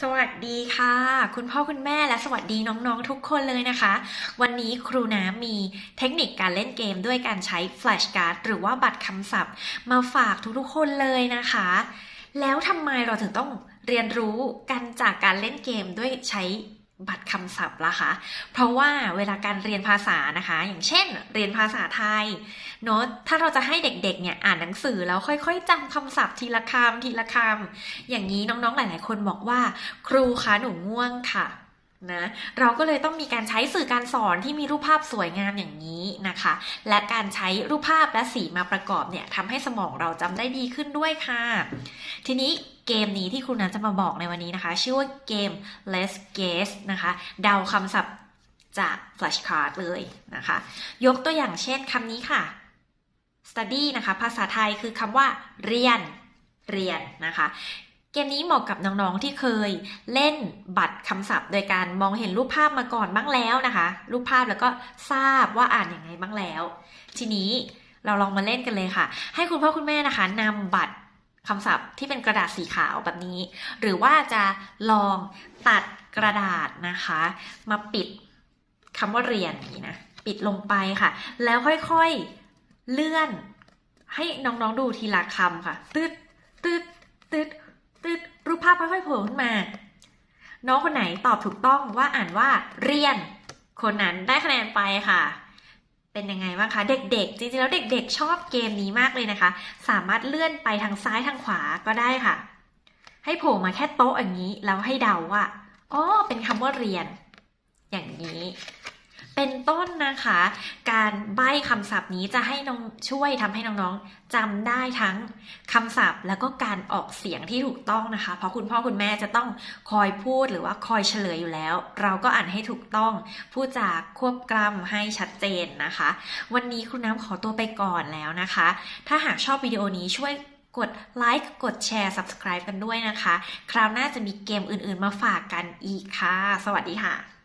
สวัสดีค่ะ คุณพ่อคุณแม่และสวัสดีน้องๆทุกคนเลยนะคะ วันนี้ครูน้ำมีเทคนิคการเล่นเกมด้วยการใช้แฟลชการ์ดหรือว่าบัตรคำศัพท์ มาฝากทุกๆคนเลยนะคะ แล้วทำไมเราถึงต้องเรียนรู้กันจากการเล่นเกมด้วยใช้ บัตรคำศัพท์ละคะ เพราะว่าเวลาการเรียนภาษานะคะ อย่างเช่น เรียนภาษาไทยเนอะถ้าเราจะให้เด็กๆเนี่ยอ่านหนังสือแล้วค่อยๆจำคำศัพท์ทีละคำทีละคำอย่างนี้น้องๆหลาย ๆ คนบอกว่า ครูคะหนูง่วงค่ะนะเราก็เลยต้องมีการใช้สื่อการสอนที่มีรูปภาพสวยงามอย่างนี้นะคะ และการใช้รูปภาพและสีมาประกอบเนี่ยทำให้สมองเราจำได้ดีขึ้นด้วยค่ะ ทีนี้ เกมนี้ที่ครูนันจะมาบอกในวันนี้นะคะ ชื่อว่าเกม Let's Guess นะคะ เดาคำศัพท์จาก flashcard เลยนะคะ ยกตัวอย่างเช่นคำนี้ค่ะ study นะคะ ภาษาไทยคือคำว่า เรียน เรียนนะคะ เกมนี้เหมาะกับน้องๆที่เคยเล่นบัตรคำศัพท์ โดยการมองเห็นรูปภาพมาก่อนบ้างแล้วนะคะ รูปภาพแล้วก็ทราบว่าอ่านอย่างไงบ้างแล้ว ทีนี้เราลองมาเล่นกันเลยค่ะ ให้คุณพ่อคุณแม่นะคะนำบัตร คำศัพท์ที่เป็นกระดาษสีขาวแบบนี้ หรือว่าจะลองตัดกระดาษนะคะ มาปิดคำว่าเรียนนี้นะปิดลงไปค่ะ แล้วค่อยๆเลื่อน ให้น้องๆดูทีละคำค่ะ ตืดตืดตืดตืดรูปภาพค่อยๆโผล่ขึ้นมา น้องคนไหนตอบถูกต้องว่าอ่านว่าเรียน คนนั้นได้คะแนนไปค่ะ เป็นยังไงบ้างคะ เด็กๆ จริงๆ แล้วเด็กๆ ชอบเกมนี้มากเลยนะคะ สามารถเลื่อนไปทางซ้ายทางขวาก็ได้ค่ะ ให้โผล่มาแค่โต๊ะอย่างนี้ แล้วให้เดาว่าอ๋อเป็นคำว่าเรียน อย่างนี้ ต้นนะคะ การใบ้คำศัพท์นี้จะให้น้องช่วยทำให้น้องๆจำได้ทั้งคำศัพท์ แล้วก็การออกเสียงที่ถูกต้องนะคะ เพราะคุณพ่อคุณแม่จะต้องคอยพูดหรือว่าคอยเฉลยอยู่แล้ว เราก็อ่านให้ถูกต้อง พูดจากควบกล้ำให้ชัดเจนนะคะ วันนี้คุณน้ำขอตัวไปก่อนแล้วนะคะ ถ้าหากชอบวิดีโอนี้ช่วยกดไลค์กดแชร์ subscribe กันด้วยนะคะ คราวหน้าจะมีเกมอื่นๆมาฝากกันอีกค่ะ สวัสดีค่ะ